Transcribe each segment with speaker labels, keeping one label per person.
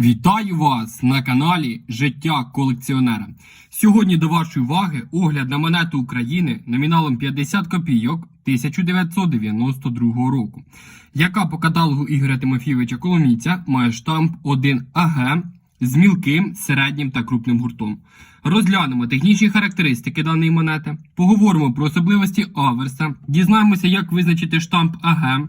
Speaker 1: Вітаю вас на каналі Життя колекціонера. Сьогодні до вашої уваги огляд на монету України номіналом 50 копійок 1992 року, яка по каталогу Ігоря Тимофійовича Коломійця має штамп 1 АГ з мілким, середнім та крупним гуртом. Розглянемо технічні характеристики даної монети, поговоримо про особливості аверса, дізнаємося, як визначити штамп АГ,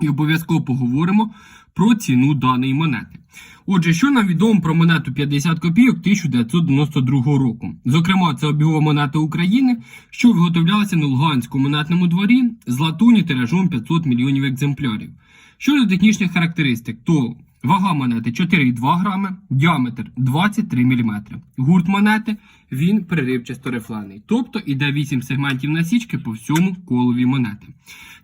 Speaker 1: і обов'язково поговоримо про ціну даної монети. Отже, що нам відомо про монету 50 копійок 1992 року? Зокрема, це обігова монета України, що виготовлялася на Луганському монетному дворі з латуні тиражом 500 мільйонів екземплярів. Щодо технічних характеристик, то вага монети 4,2 грами, діаметр 23 мм. Гурт монети він переривчасто рифлений, тобто іде 8 сегментів насічки по всьому колові монети.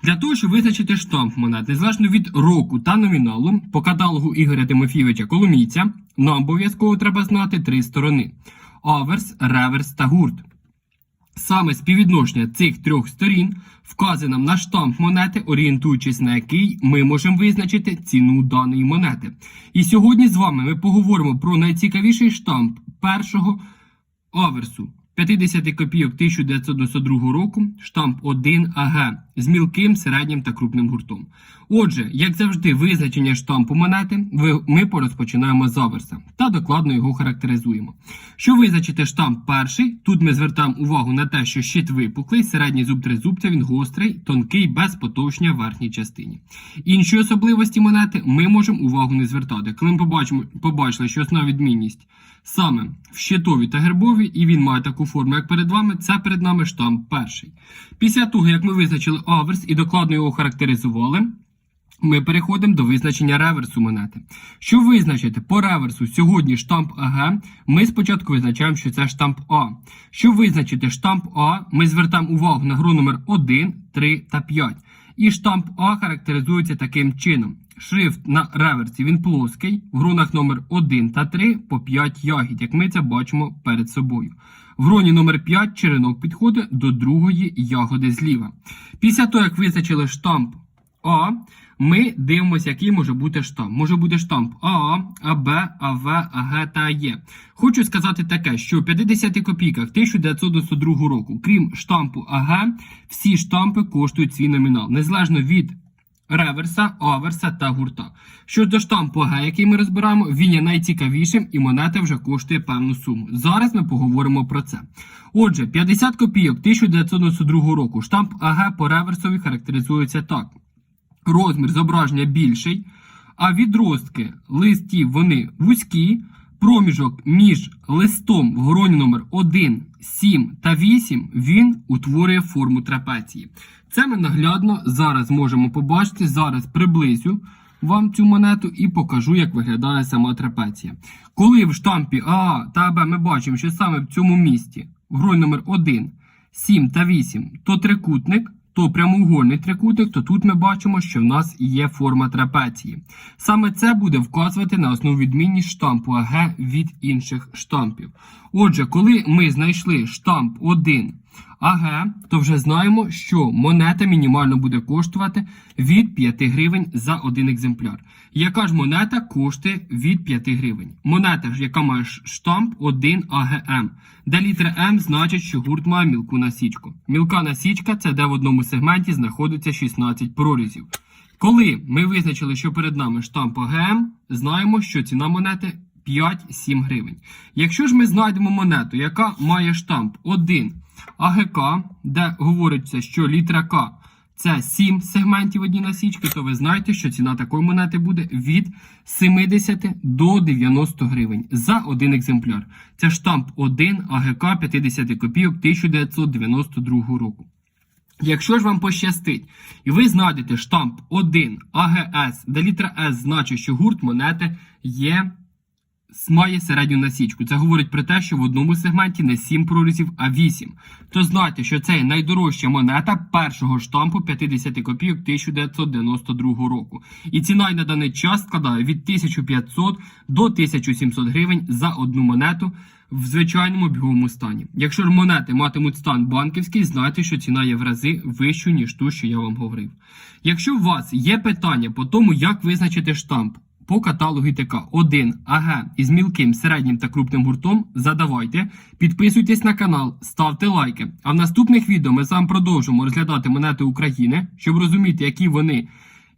Speaker 1: Для того, щоб визначити штамп монет, незалежно від року та номіналу, по каталогу Ігоря Тимофійовича Коломійця, нам обов'язково треба знати три сторони: аверс, реверс та гурт. Саме співвідношення цих трьох сторін вказує нам на штамп монети, орієнтуючись на який ми можемо визначити ціну даної монети. І сьогодні з вами ми поговоримо про найцікавіший штамп першого аверсу 50 копійок 1992 року, штамп 1 АГ з мілким, середнім та крупним гуртом. Отже, як завжди, визначення штампу монети ми порозпочинаємо з аверса та докладно його характеризуємо. Щоб визначити штамп перший, тут ми звертаємо увагу на те, що щит випуклий, середній зуб тризубця він гострий, тонкий, без потовщення в верхній частині. Інші особливості монети ми можемо увагу не звертати. Коли ми побачимо, побачили, що основна відмінність саме в щитові та гербові, і він має таку форму, як перед вами, це перед нами штамп перший. Після того, як ми визначили аверс і докладно його характеризували, ми переходимо до визначення реверсу монети. Щоб визначити по реверсу сьогодні штамп АГ, ми спочатку визначаємо, що це штамп А. Щоб визначити штамп А, ми звертаємо увагу на гру номер 1, 3 та 5. І штамп А характеризується таким чином. Шрифт на реверсі він плоский, в гронах номер 1 та 3 по 5 ягід, як ми це бачимо перед собою. В гроні номер 5 черенок підходить до другої ягоди зліва. Після того, як визначили штамп а, ми дивимося, який може бути штамп. Може бути штамп АА, АБ, АВ, АГ та АЄ. Хочу сказати таке, що в 50 копійках 1992 року, крім штампу АГ, всі штампи коштують свій номінал, незалежно від реверса, аверса та гурта. Щодо штампу АГ, який ми розбираємо, він є найцікавішим і монета вже коштує певну суму. Зараз ми поговоримо про це. Отже, 50 копійок 1992 року штамп АГ по реверсові характеризується так розмір зображення більший, а відростки листів вони вузькі. Проміжок між листом в гроні номер 1, 7 та 8 він утворює форму трапеції. Це ми наглядно зараз можемо побачити. Зараз приблизю вам цю монету і покажу, як виглядає сама трапеція. Коли в штампі А та Б ми бачимо, що саме в цьому місці в грой номер 1, 7 та 8, то трикутник то прямоугольний трикутник, то тут ми бачимо, що в нас є форма трапеції. Саме це буде вказувати на основу відмінність штампу АГ від інших штампів. Отже, коли ми знайшли штамп 1 АГ, то вже знаємо, що монета мінімально буде коштувати від 5 гривень за один екземпляр. Яка ж монета коштує від 5 гривень? Монета ж, яка має штамп 1 АГМ, де літера М значить, що гурт має мілку насічку. Мілка насічка це де в одному сегменті знаходиться 16 прорізів. Коли ми визначили, що перед нами штамп АГМ, знаємо, що ціна монети 5-7 гривень. Якщо ж ми знайдемо монету, яка має штамп 1 АГК, де говориться, що літера К це 7 сегментів одні насічки, то ви знаєте, що ціна такої монети буде від 70 до 90 гривень за один екземпляр. Це штамп 1 АГК 50 копійок 1992 року. Якщо ж вам пощастить, і ви знайдете штамп 1 АГС, де літера С значить, що гурт монети є має середню насічку. Це говорить про те, що в одному сегменті не 7 прорізів, а 8. То знайте, що це найдорожча монета першого штампу 50 копійок 1992 року. І ціна на даний час складає від 1500 до 1700 гривень за одну монету в звичайному біговому стані. Якщо ж монети матимуть стан банківський, знайте, що ціна є в рази вищою, ніж ту, що я вам говорив. Якщо у вас є питання по тому, як визначити штамп, по каталогу ТК 1 АГ із мілким, середнім та крупним гуртом, задавайте, підписуйтесь на канал, ставте лайки. А в наступних відео ми з вами продовжимо розглядати монети України, щоб розуміти, які вони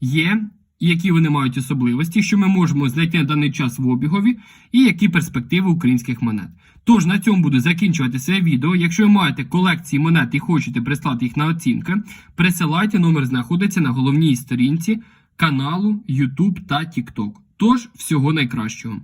Speaker 1: є, які вони мають особливості, що ми можемо знайти на даний час в обігові, і які перспективи українських монет. Тож на цьому буду закінчувати своє відео. Якщо ви маєте колекції монет і хочете прислати їх на оцінки, присилайте, номер знаходиться на головній сторінці каналу YouTube та TikTok. Тож всього найкращого.